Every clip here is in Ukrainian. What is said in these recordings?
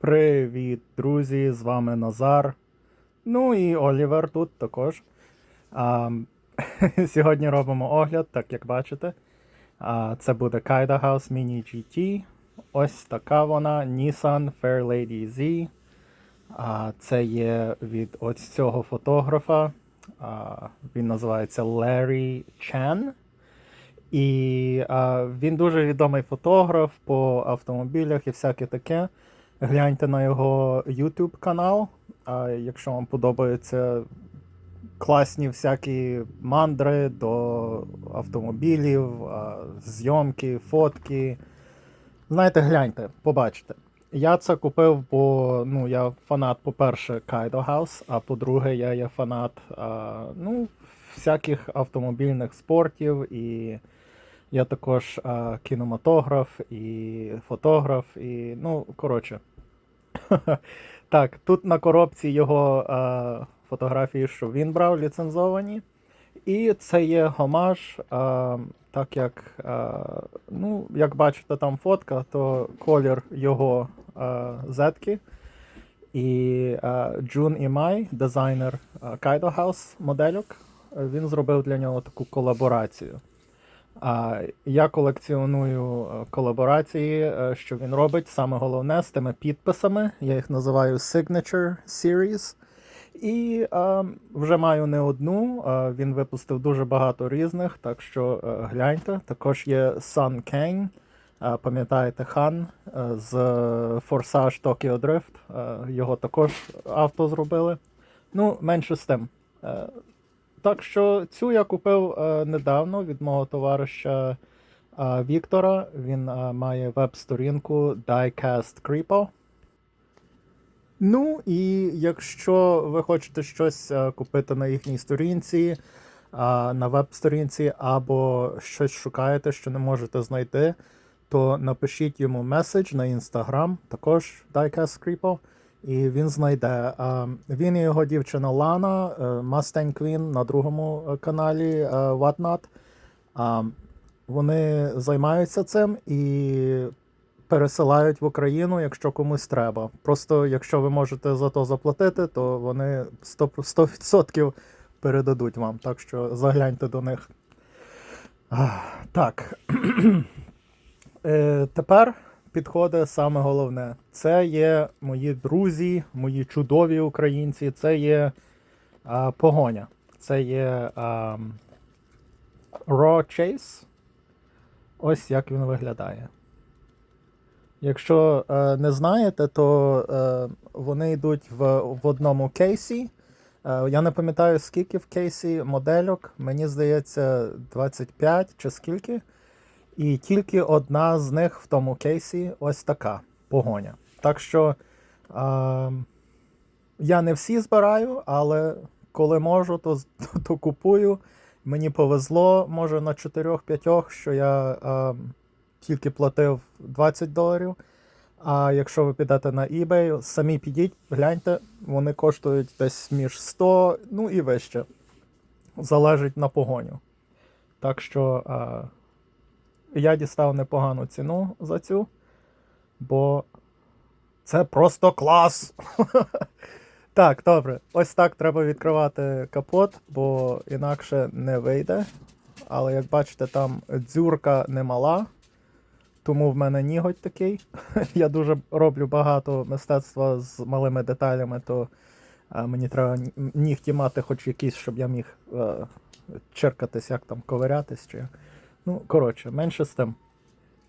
Привіт, друзі! З вами Назар. Ну і Олівер тут також. А, сьогодні робимо огляд, так як бачите. А, це буде Kaida House Mini GT. Ось така вона Nissan Fairlady Z. А, це є від ось цього фотографа. А, він називається Larry Chan. І а, він дуже відомий фотограф по автомобілях і всяке таке. Гляньте на його YouTube канал. А якщо вам подобаються класні всякі мандри до автомобілів, зйомки, фотки. Знаєте, гляньте, побачите. Я це купив, бо ну, я фанат, по-перше, Kaido House, а по-друге, я є фанат а, ну, всяких автомобільних спортів. І я також а, кінематограф і фотограф, і ну, коротше. так, тут на коробці його а, фотографії, що він брав, ліцензовані. І це є гомаж, а, так як, а, ну, як бачите, там фотка, то колір його а, зетки. І Джун Імай, дизайнер а, Kaido House модельок, він зробив для нього таку колаборацію. А я колекціоную е, колаборації, е, що він робить. Саме головне з тими підписами. Я їх називаю Signature Series. І е, вже маю не одну. Е, він випустив дуже багато різних, так що е, гляньте. Також є Sun Kang. Е, пам'ятаєте хан з Forsage Tokyo Drift. Е, його також авто зробили. Ну, менше з тим. Е, так що цю я купив е, недавно від мого товариша е, Віктора. Він е, має веб-сторінку Diecast Creepo. Ну і якщо ви хочете щось купити на їхній сторінці, на веб-сторінці, або щось шукаєте, що не можете знайти, то напишіть йому меседж на Instagram, також Diecast Creepo. І він знайде. Він і його дівчина Лана, е, Mustang Queen на другому е, каналі е, Whatnot. Вони займаються цим і пересилають в Україну, якщо комусь треба. Просто якщо ви можете за то заплатити, то вони 100%, 100% передадуть вам. Так що загляньте до них. Так. Тепер підходить саме головне. Це є мої друзі, мої чудові українці, це є а, погоня. Це є а, Raw Chase. Ось як він виглядає. Якщо е, не знаєте, то е, вони йдуть в, в одному кейсі. Е, я не пам'ятаю, скільки в кейсі модельок. Мені здається, 25 чи скільки. І тільки одна з них в тому кейсі ось така погоня. Так що е, я не всі збираю, але коли можу, то, то, то купую. Мені повезло, може, на 4-5, що я е, тільки платив 20 доларів. А якщо ви підете на eBay, самі підіть, гляньте, вони коштують десь між 100, ну і вище. Залежить на погоню. Так що. Е, я дістав непогану ціну за цю, бо це просто клас. так, добре. Ось так треба відкривати капот, бо інакше не вийде. Але як бачите, там дзюрка немала, тому в мене ніготь такий. Я дуже роблю багато мистецтва з малими деталями, то мені треба нігті мати хоч якісь, щоб я міг е, черкатись, як там ковирятись. чи. Ну, коротше, менше з тим.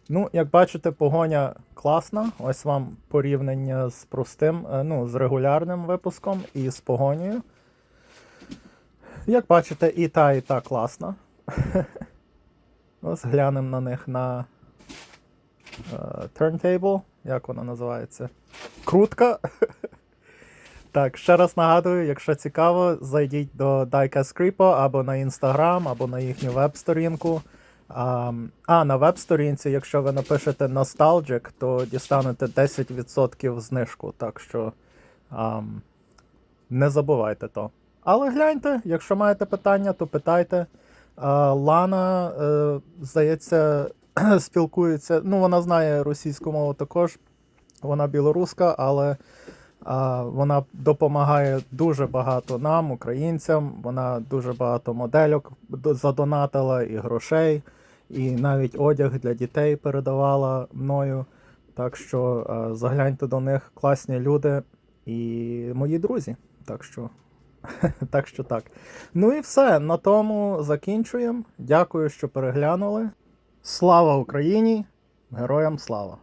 Ну, як бачите, погоня класна. Ось вам порівняння з простим, е, ну, з регулярним випуском і з погонею. Як бачите, і та, і та класна. Ось глянемо на них на uh, turntable. Як вона називається? Крутка. Так, ще раз нагадую, якщо цікаво, зайдіть до Diecast Creepo або на Instagram, або на їхню веб-сторінку. А, на веб-сторінці, якщо ви напишете Nostalgic, то дістанете 10% знижку. Так що а, не забувайте то. Але гляньте, якщо маєте питання, то питайте. А, Лана, е, здається, спілкується. Ну, вона знає російську мову також. Вона білоруска, але вона допомагає дуже багато нам, українцям. Вона дуже багато модельок задонатила і грошей, і навіть одяг для дітей передавала мною. Так що загляньте до них класні люди і мої друзі. Так що, так що так. Ну і все. На тому закінчуємо. Дякую, що переглянули. Слава Україні! Героям слава!